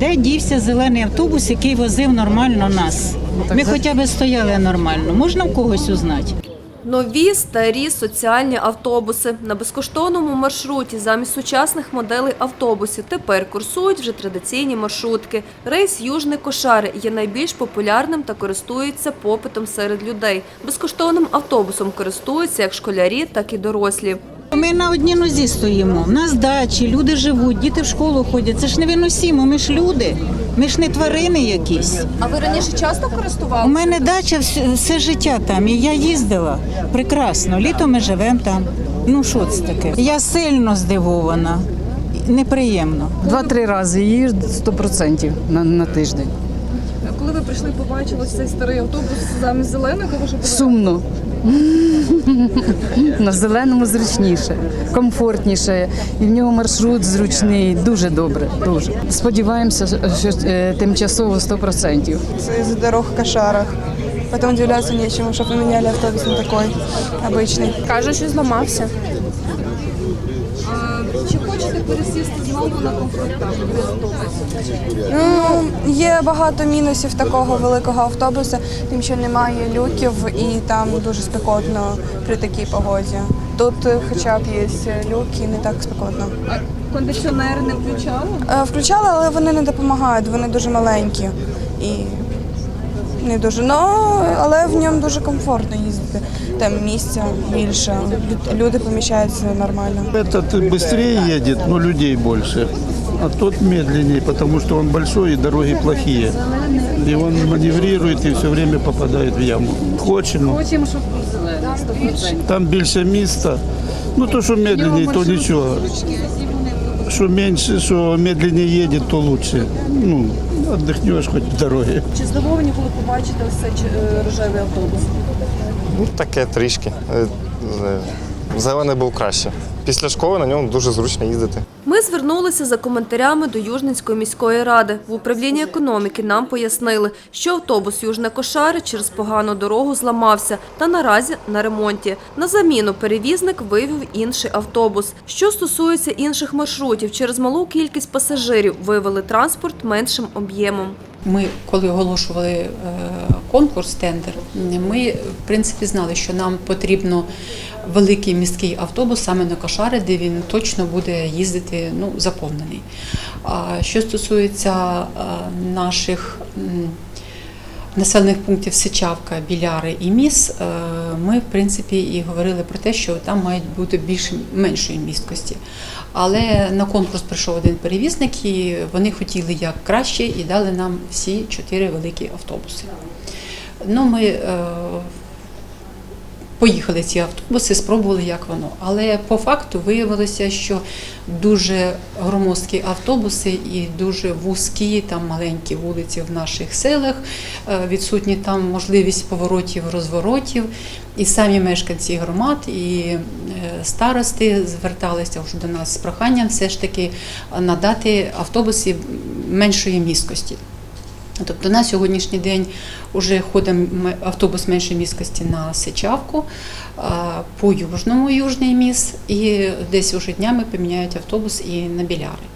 Де дівся зелений автобус, який возив нормально нас? Ми хоча б стояли нормально. Можна в когось узнати? Нові старі соціальні автобуси на безкоштовному маршруті замість сучасних моделей автобусів тепер курсують вже традиційні маршрутки. Рейс Южний Кошари є найбільш популярним та користується попитом серед людей. Безкоштовним автобусом користуються як школярі, так і дорослі. Ми на одній нозі стоїмо. У нас дачі, люди живуть, діти в школу ходять. Це ж не виносімо, ми ж люди, ми ж не тварини якісь. А ви раніше часто користувалися? У мене дача все, все життя там, і я їздила прекрасно. Літо ми живемо там. Ну що це таке? Я сильно здивована, неприємно. Два-три рази їжджу 100% на, на тиждень. Коли ви прийшли, побачили цей старий автобус замість зеленого, ви вже були Сумно. На зеленому зручніше, комфортніше. І в нього маршрут зручний, дуже добре. Дуже. Сподіваємося, що е, тимчасово 100%. из-за дорог в кошарах. Потом удивляться нечему, что поменяли автобус на такой обычный. Кажуть, що зламався. Чи хочете пересісти знову на комфортабельний автобус? Ну, є багато мінусів такого великого автобуса, тим, що немає люків і там дуже спекотно при такій погоді. Тут хоча б є люки, не так спекотно. А кондиціонер не включали? Е, Включали, але вони не допомагають, вони дуже маленькі і не дуже. Ну, але в ньому дуже комфортно їздити. Там місця більше, люди поміщаються нормально. Этот быстрее едет, но людей больше. А тот медленнее, потому что он большой и дороги плохие. И он маневрирует и все время попадает в яму. Хочемо. Хочемо, щоб Там більше міста. Ну то, що медленнее, то нічого. Що менше, що медленнее їде, то лучше. Ну, отдохнешь хоч в дорогі. Чи здивовані, були побачити ось цей е, рожевий автобус? Ну, таке трішки. Зелений був краще. Після школи на ньому дуже зручно їздити. Ми звернулися за коментарями до Южненської міської ради. В управлінні економіки нам пояснили, що автобус Южне Кошари через погану дорогу зламався та наразі на ремонті. На заміну перевізник вивів інший автобус. Що стосується інших маршрутів, через малу кількість пасажирів вивели транспорт меншим об'ємом. Ми, коли оголошували е, конкурс, тендер, ми в принципі знали, що нам потрібно великий міський автобус саме на Кошари, де він точно буде їздити ну, заповнений. А що стосується наших населених пунктів Сичавка, Біляри і Міс, е, ми в принципі і говорили про те, що там мають бути більш меншої місткості. Але на конкурс прийшов один перевізник, і вони хотіли як краще і дали нам всі чотири великі автобуси. Ну, ми е, поїхали ці автобуси, спробували, як воно. Але по факту виявилося, що дуже громоздкі автобуси і дуже вузькі, там маленькі вулиці в наших селах, е, відсутні там можливість поворотів, розворотів. І самі мешканці громад і е, старости зверталися вже до нас з проханням все ж таки надати автобуси меншої міськості. Тобто на сьогоднішній день вже ходить автобус меншої міськості на Сичавку, по Южному Южний міст, і десь уже днями поміняють автобус і на Біляри.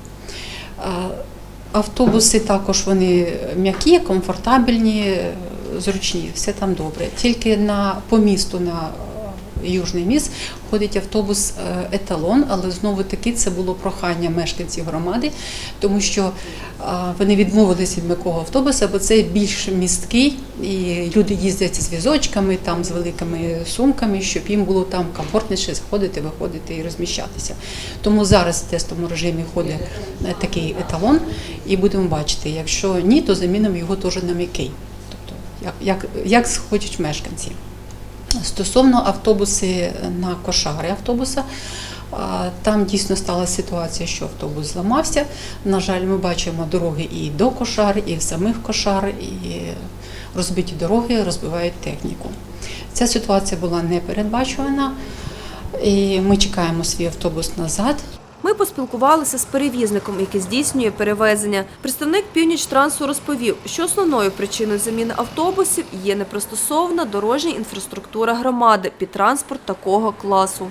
Автобуси також вони м'які, комфортабельні, зручні, все там добре. Тільки на, по місту на Южний міст ходить автобус е, еталон, але знову таки це було прохання мешканців громади, тому що вони відмовилися від м'якого автобуса, бо це більш місткий, і люди їздять з візочками, там з великими сумками, щоб їм було там комфортніше заходити, виходити і розміщатися. Тому зараз в тестовому режимі ходить е, такий еталон, і будемо бачити, якщо ні, то замінимо його теж на м'який. Тобто, як, як, як схочуть мешканці. Стосовно автобуси на кошари автобуса, там дійсно стала ситуація, що автобус зламався. На жаль, ми бачимо дороги і до кошар, і в самих кошар, і розбиті дороги розбивають техніку. Ця ситуація була не передбачувана, і ми чекаємо свій автобус назад. Ми поспілкувалися з перевізником, який здійснює перевезення. Представник Північтрансу розповів, що основною причиною заміни автобусів є непристосована дорожня інфраструктура громади під транспорт такого класу.